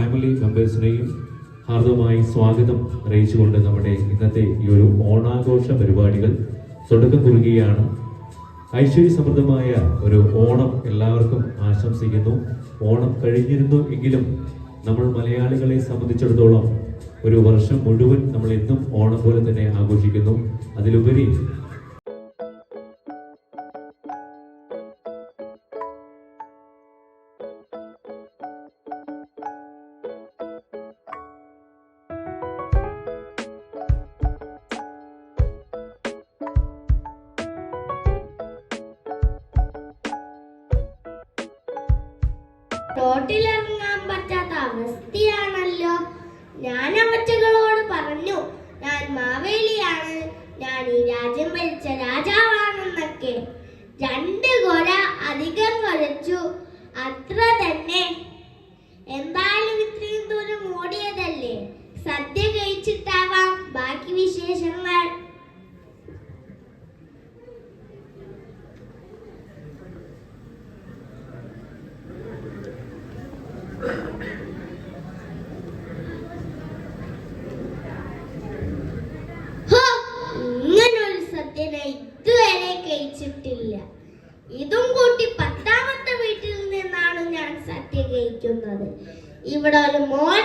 Family മെമ്പേഴ്സിനെയും ഹാർദവമായി സ്വാഗതം അറിയിച്ചുകൊണ്ട് നമ്മുടെ ഇന്നത്തെ ഈ ഒരു ഓണാഘോഷ പരിപാടികൾ തുടക്കം കുറുകയാണ് ഐശ്വര്യ സമൃദ്ധമായ ഒരു ഓണം എല്ലാവർക്കും ആശംസിക്കുന്നു. ഓണം കഴിഞ്ഞിരുന്നു എങ്കിലും നമ്മൾ മലയാളികളെ സംബന്ധിച്ചിടത്തോളം ഒരു വർഷം മുഴുവൻ നമ്മൾ എന്നും ഓണം പോലെ തന്നെ ആഘോഷിക്കുന്നു. അതിലുപരി റോട്ടിലിറങ്ങാൻ പറ്റാത്ത അവസ്ഥയാണല്ലോ ഞാൻ അവറ്റകളോട് പറഞ്ഞു ഞാൻ മാവേലിയാണ്. ഞാൻ ഈ രാജ്യം ഭരിച്ച രാജാവാണെന്നൊക്കെ. രണ്ട് കൊല അധികം കൊലച്ചു അത്ര തന്നെ. എന്തായാലും ഇത്രയും ദൂരം ഓടിയതല്ലേ? സദ്യ കഴിച്ചിട്ടാവാം. ബാക്കി വിശേഷങ്ങൾ ഇവിടെ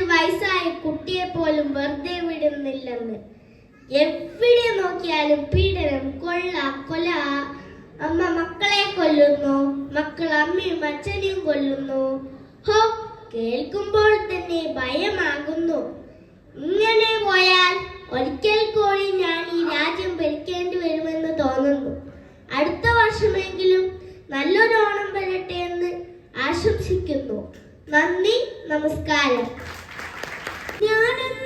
വയസ്സായ കുട്ടിയെ പോലും വെറുതെ വിടുന്നില്ലെന്ന്. എവിടെ നോക്കിയാലും പീഡനം കൊള്ള കൊല. അമ്മ മക്കളെ കൊല്ലുന്നു മക്കൾ അമ്മയും അച്ഛനെയും കൊല്ലുന്നു. ഹോ കേൾക്കുമ്പോൾ തന്നെ ഭയമാകുന്നു. ഇങ്ങനെ പോയാൽ ഒരിക്കൽ കൂടി ഞാൻ ഈ രാജ്യം ഭരിക്കേണ്ടി വരുമെന്ന് തോന്നുന്നു. അടുത്ത വർഷമെങ്കിലും നല്ലൊരു ഓണം വരട്ടെ എന്ന് ആശംസിക്കുന്നു. നന്ദി നമസ്കാരം. ഞാനന്ന്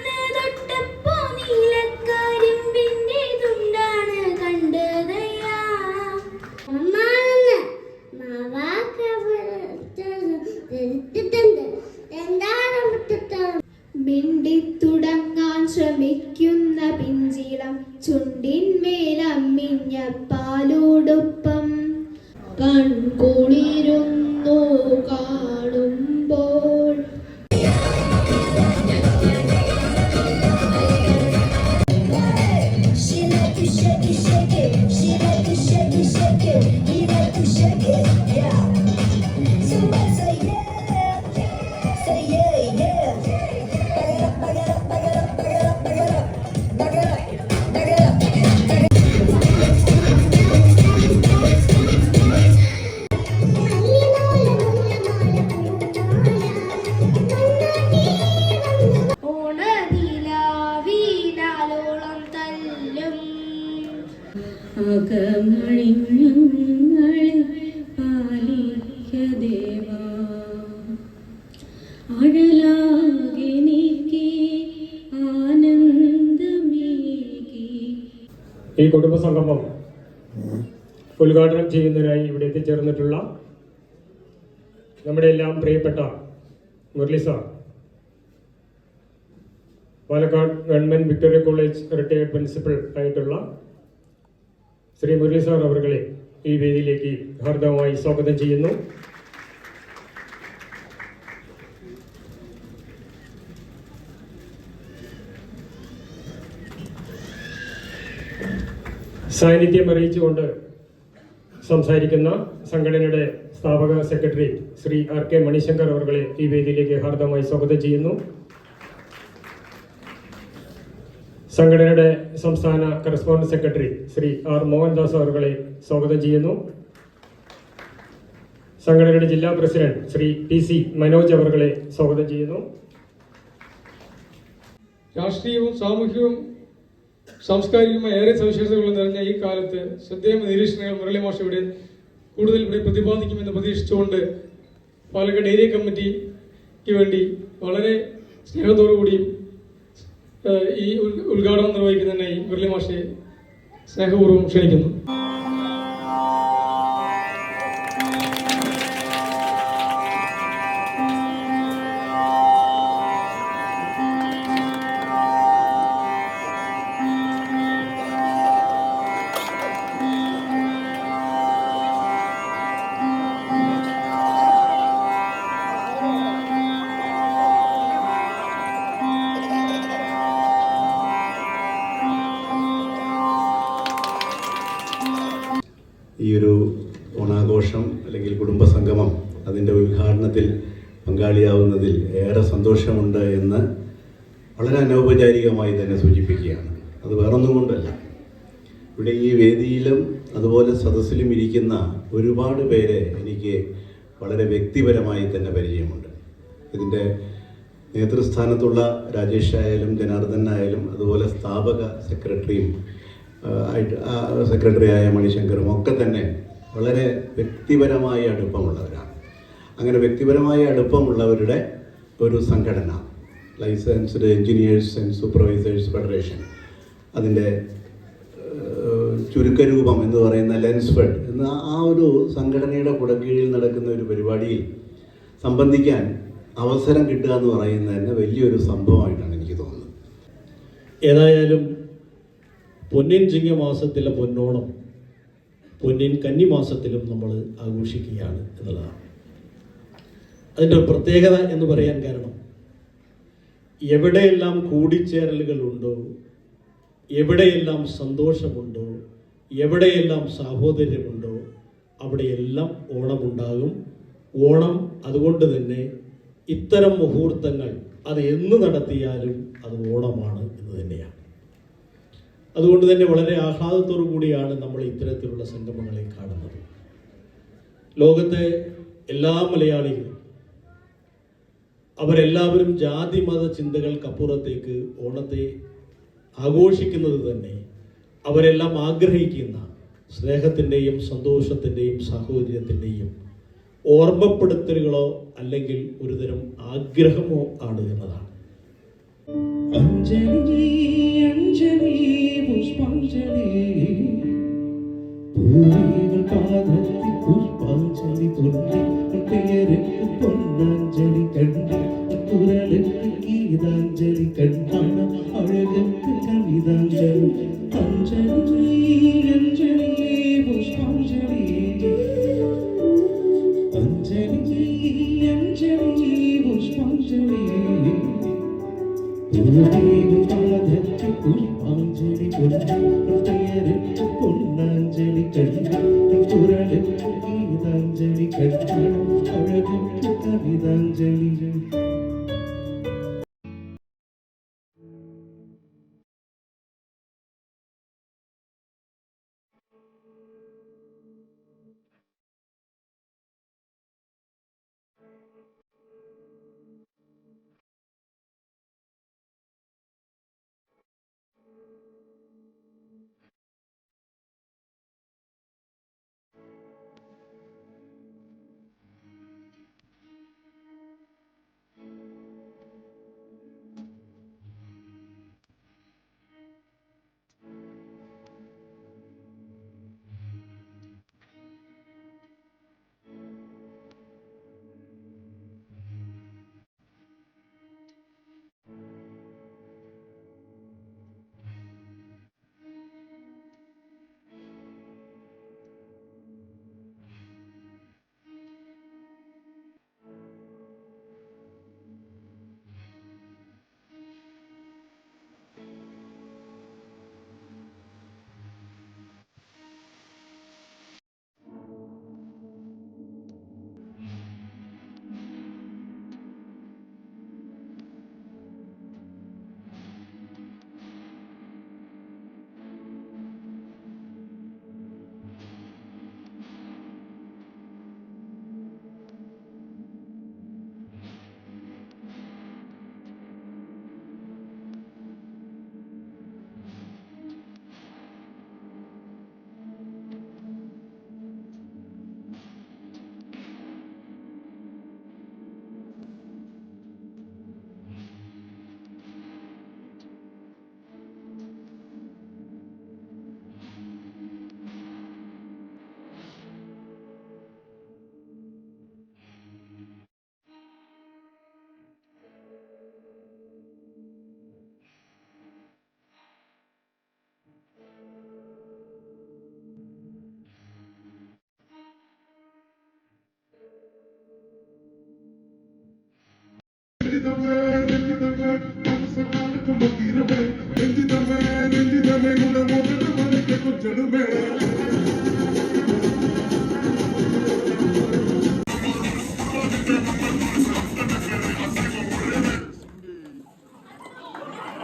ദേവാ. ഈ കുടുംബസംഗമം ഉദ്ഘാടനം ചെയ്യുന്നതിനായി ഇവിടെ എത്തിച്ചേർന്നിട്ടുള്ള നമ്മുടെ എല്ലാം പ്രിയപ്പെട്ട Murali sir Palakkad government Victoria college retired principal ആയിട്ടുള്ള ശ്രീ മുരളി സാർ അവരുടെ ഈ വേദിയിലേക്ക് ഹാർദവമായി സ്വാഗതം ചെയ്യുന്നു. സാന്നിധ്യം അറിയിച്ചുകൊണ്ട് സംസാരിക്കുന്ന സംഘടനയുടെ സ്ഥാപക secretary Shri R K Manishankar അവരുടെ ഈ വേദിയിലേക്ക് ഹാർദവമായി സ്വാഗതം ചെയ്യുന്നു. സംഘടനയുടെ സംസ്ഥാന correspondent secretary Shri R Mohandas അവർകളെ സ്വാഗതം ചെയ്യുന്നു. സംഘടനയുടെ ജില്ലാ president Shri P C Manoj അവർകളെ സ്വാഗതം ചെയ്യുന്നു. രാഷ്ട്രീയവും സാമൂഹികവും സാംസ്കാരികവുമായ ഏറെ സവിശേഷതകൾ നിറഞ്ഞ ഈ കാലത്ത് ശ്രദ്ധേയ നിരീക്ഷണങ്ങൾ മുരളി മാഷ് ഇവിടെ കൂടുതൽ ഇവിടെ പ്രതിപാദിക്കുമെന്ന് പ്രതീക്ഷിച്ചുകൊണ്ട് പാലക്കാട് ഏരിയ കമ്മിറ്റിക്ക് വേണ്ടി വളരെ സ്നേഹത്തോടുകൂടിയും ഏഹ്, ഈ ഉദ്ഘാടനം നിർവഹിക്കുന്നതിനായി മുരളി മാഷെ സ്നേഹപൂർവം ക്ഷണിക്കുന്നു. അല്ലെങ്കിൽ കുടുംബസംഗമം അതിന്റെ ഉദ്ഘാടനത്തിൽ പങ്കാളിയാവുന്നതിൽ ഏറെ സന്തോഷമുണ്ട് എന്ന് വളരെ അനൗപചാരികമായി തന്നെ സൂചിപ്പിക്കുകയാണ്. അത് വേറൊന്നും കൊണ്ടല്ല. ഇവിടെ ഈ വേദിയിലും അതുപോലെ സദസ്സിലും ഇരിക്കുന്ന ഒരുപാട് പേരെ എനിക്ക് വളരെ വ്യക്തിപരമായി തന്നെ പരിചയമുണ്ട്. ഇതിന്റെ നേതൃസ്ഥാനത്തുള്ള രാജേഷ് ആയാലും ജനാർദ്ദൻ ആയാലും അതുപോലെ സ്ഥാപക സെക്രട്ടറിയും ആയിട്ട് സെക്രട്ടറിയായ മണിശങ്കറും ഒക്കെ തന്നെ വളരെ വ്യക്തിപരമായ അടുപ്പമുള്ളവരാണ്. അങ്ങനെ വ്യക്തിപരമായ അടുപ്പമുള്ളവരുടെ ഒരു സംഘടന licensed engineers and supervisors federation അതിന്റെ ചുരുക്കരൂപം എന്ന് പറയുന്ന ലെൻസ്ഫെഡ് എന്ന ആ ഒരു സംഘടനയുടെ കുടക്കീഴിൽ നടക്കുന്ന ഒരു പരിപാടിയിൽ സംബന്ധിക്കാൻ അവസരം കിട്ടുക എന്ന് പറയുന്നത് തന്നെ വലിയൊരു സംഭവമായിട്ടാണ് എനിക്ക് തോന്നുന്നത്. ഏതായാലും പൊന്നിൻ ചിങ്ങമാസത്തിലെ പൊന്നോണം പൊന്നിൻ കന്നിമാസത്തിലും നമ്മൾ ആഘോഷിക്കുകയാണ് എന്നുള്ളതാണ്. അതിന്റെ പ്രത്യേകത എന്ന് പറയാൻ കാരണം എവിടെയെല്ലാം കൂടിച്ചേരലുകളുണ്ടോ എവിടെയെല്ലാം സന്തോഷമുണ്ടോ എവിടെയെല്ലാം സാഹോദര്യമുണ്ടോ അവിടെയെല്ലാം ഓണമുണ്ടാകും. ഓണം അതുകൊണ്ട് തന്നെ ഇത്തരം മുഹൂർത്തങ്ങൾ അത് എന്ന് നടത്തിയാലും അത് ഓണമാണ് എന്ന് തന്നെയാണ്. അതുകൊണ്ട് തന്നെ വളരെ ആഹ്ലാദത്തോടു കൂടിയാണ് നമ്മൾ ഇത്തരത്തിലുള്ള സംഗമങ്ങളെ കാണുന്നത്. ലോകത്തെ എല്ലാ മലയാളികളും അവരെല്ലാവരും ജാതി മത ചിന്തകൾക്കപ്പുറത്തേക്ക് ഓണത്തെ ആഘോഷിക്കുന്നത് തന്നെ അവരെല്ലാം ആഗ്രഹിക്കുന്ന സ്നേഹത്തിന്റെയും സന്തോഷത്തിന്റെയും സാഹോദര്യത്തിന്റെയും ഓർമ്മപ്പെടുത്തലുകളോ അല്ലെങ്കിൽ ഒരുതരം ആഗ്രഹമോ ആണ് എന്നതാണ്. അഞ്ജലി അഞ്ജലി പുഷ്പാഞ്ജലി പൂവികൾ പാദത്തിൽ പുഷ്പാഞ്ജലി തുള്ളി പേരെട്ട് പൊന്നാഞ്ജലി കണ്ടി കുരലെട്ട് ഗീതാഞ്ജലി കണ്ടാണ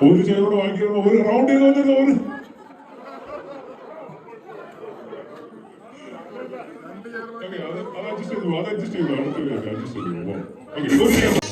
ഒരു ചേരോട് വാങ്ങിക്കണം ഒരു റൗണ്ട് ചെയ്ത് വന്നിട്ട് ഒരു അത് അഡ്ജസ്റ്റ് ചെയ്തു അത് അഡ്ജസ്റ്റ് ചെയ്തു അടുത്ത അഡ്ജസ്റ്റ് ചെയ്തു ഓക്കെ